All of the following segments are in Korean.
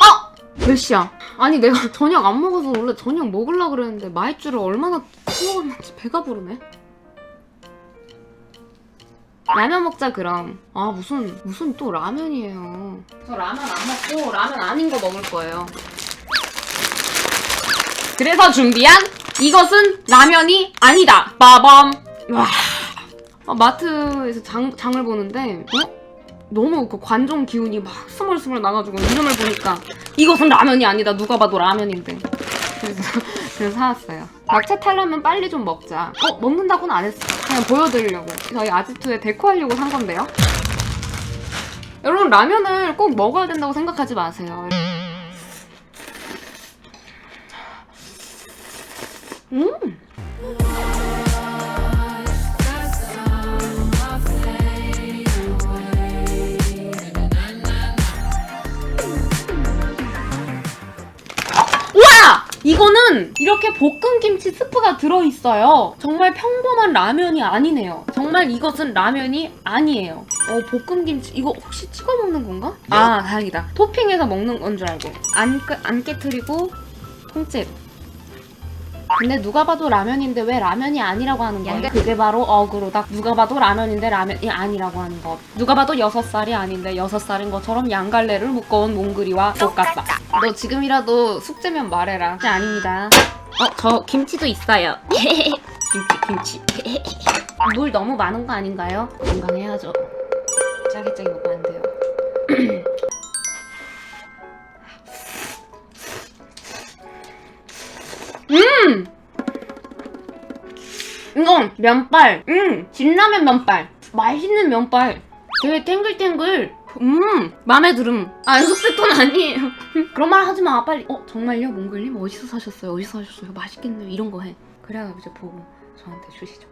아! 몇 시야? 아니 내가 저녁 안 먹어서 원래 저녁 먹으려고 그랬는데 마이쮸를 얼마나 처먹었는지 배가 부르네. 라면 먹자 그럼. 아 무슨 무슨 또 라면이에요. 저 라면 안 먹고 라면 아닌 거 먹을 거예요. 그래서 준비한 이것은 라면이 아니다. 빠밤. 와. 아, 마트에서 장, 장을 보는데 어? 너무 그 관종 기운이 막 스멀스멀 나가지고 이름을 보니까 이것은 라면이 아니다. 누가 봐도 라면인데. 그래서, 그래서 사왔어요. 낙차 탈라면 빨리 좀 먹자. 어, 먹는다고는 안 했어. 그냥 보여드리려고. 저희 아지트에 데코하려고 산 건데요. 여러분, 라면을 꼭 먹어야 된다고 생각하지 마세요. 음! 이거는 이렇게 볶은 김치 스프가 들어있어요. 정말 평범한 라면이 아니네요. 정말 이것은 라면이 아니에요. 어, 볶음 김치 이거 혹시 찍어 먹는 건가? 아, 다행이다. 토핑해서 먹는 건 줄 알고. 안, 깨- 안 깨트리고 통째로. 근데 누가 봐도 라면인데 왜 라면이 아니라고 하는 거야? 그게 바로 어그로다. 누가 봐도 라면인데 라면이 아니라고 하는 것. 누가 봐도 여섯 살이 아닌데 여섯 살인 것처럼 양갈래를 묶어온 몽글이와 똑같다. 너 지금이라도 숙제면 말해라. 숙제 아닙니다. 어, 저 김치도 있어요. 김치, 김치. 물 너무 많은 거 아닌가요? 건강해야죠. 짜게 짜게 먹으면 안 돼요. 음! 이건 면발. 음, 진라면 면발. 맛있는 면발. 되게 탱글탱글. 음, 마음에 들음. 아, 숙제돈 아니에요. 그런 말 하지 마, 빨리. 어, 정말요? 몽글님? 어디서 사셨어요? 어디서 사셨어요? 맛있겠네요. 이런 거 해. 그래야 이제 보고 저한테 주시죠.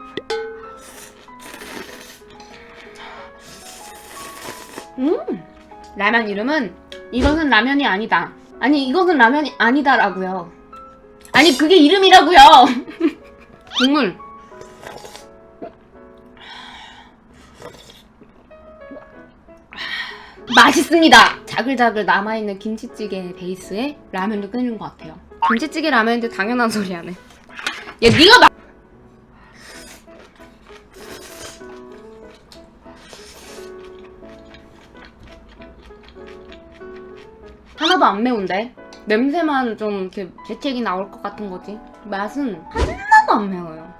음! 라면 이름은 이것은 라면이 아니다. 아니, 이것은 라면이 아니다라고요. 아니, 그게 이름이라고요. 국물. 맛있습니다. 자글자글 남아있는 김치찌개 베이스에 라면을 끓이는 것 같아요. 김치찌개 라면인데 당연한 소리 하네. 야, 네가 나... 하나도 안 매운데? 냄새만 좀 이렇게 재채기 나올 것 같은 거지. 맛은 하나도 안 매워요.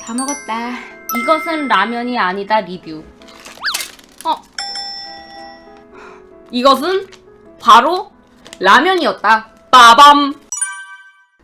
다 먹었다. 이것은 라면이 아니다 리뷰. 어. 이것은 바로 라면이었다. 빠밤.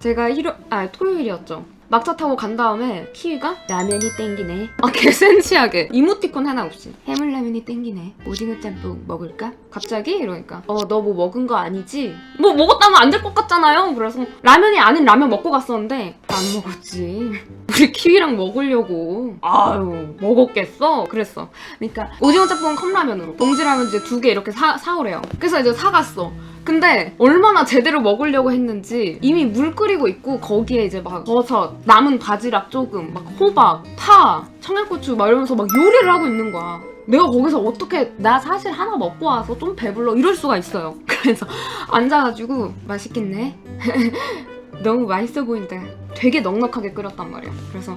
제가 일요 아 토요일이었죠. 막차 타고 간 다음에 키위가 라면이 땡기네. 아 개센치하게 이모티콘 하나 없이 해물라면이 땡기네. 오징어 짬뽕 먹을까? 갑자기 이러니까 어 너 뭐 먹은 거 아니지? 뭐 먹었다면 안 될 것 같잖아요. 그래서 라면이 아닌 라면 먹고 갔었는데 안 먹었지. 우리 키위랑 먹으려고. 아유 먹었겠어? 그랬어. 그러니까 오징어 짬뽕 컵라면으로 봉지라면 이제 두 개 이렇게 사 사오래요. 그래서 이제 사갔어. 근데 얼마나 제대로 먹으려고 했는지 이미 물 끓이고 있고 거기에 이제 막 버섯, 남은 바지락 조금, 막 호박, 파, 청양고추 막 이러면서 막 요리를 하고 있는 거야. 내가 거기서 어떻게 나 사실 하나 먹고 와서 좀 배불러 이럴 수가 있어요. 그래서 앉아가지고 맛있겠네. 너무 맛있어 보인다. 되게 넉넉하게 끓였단 말이야. 그래서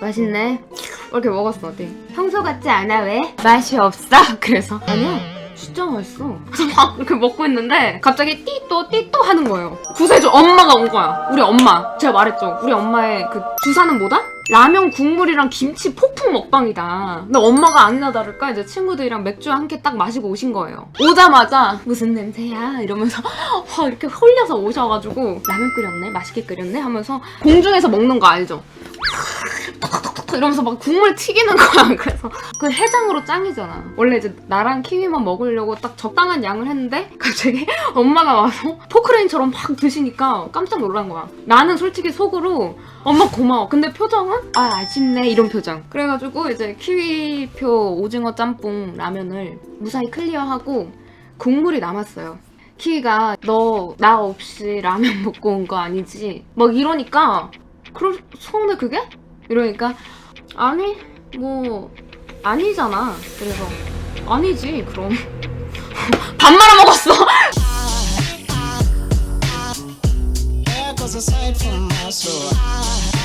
맛있네. 이렇게 먹었어. 네. 평소 같지 않아 왜? 맛이 없어. 그래서 아니야. 진짜 맛있어. 그래서 막 이렇게 먹고 있는데 갑자기 띠또 띠또 하는 거예요. 구세주 엄마가 온 거야. 우리 엄마. 제가 말했죠. 우리 엄마의 그 주사는 뭐다? 라면 국물이랑 김치 폭풍 먹방이다. 근데 엄마가 아니나 다를까 이제 친구들이랑 맥주 한개딱 마시고 오신 거예요. 오자마자 무슨 냄새야 이러면서 확 이렇게 홀려서 오셔가지고 라면 끓였네 맛있게 끓였네 하면서 공중에서 먹는 거 알죠? 이러면서 막 국물 튀기는 거야. 그래서 그 해장으로 짱이잖아. 원래 이제 나랑 키위만 먹으려고 딱 적당한 양을 했는데 갑자기 엄마가 와서 포크레인처럼 막 드시니까 깜짝 놀란 거야. 나는 솔직히 속으로 엄마 고마워. 근데 표정은 아 아쉽네 이런 표정. 그래가지고 이제 키위표 오징어 짬뽕 라면을 무사히 클리어하고 국물이 남았어요. 키위가 너 나 없이 라면 먹고 온 거 아니지? 막 이러니까 그럴 손에 그게? 이러니까 아니 뭐 아니잖아. 그래서 아니지 그럼 밥 말아 먹었어.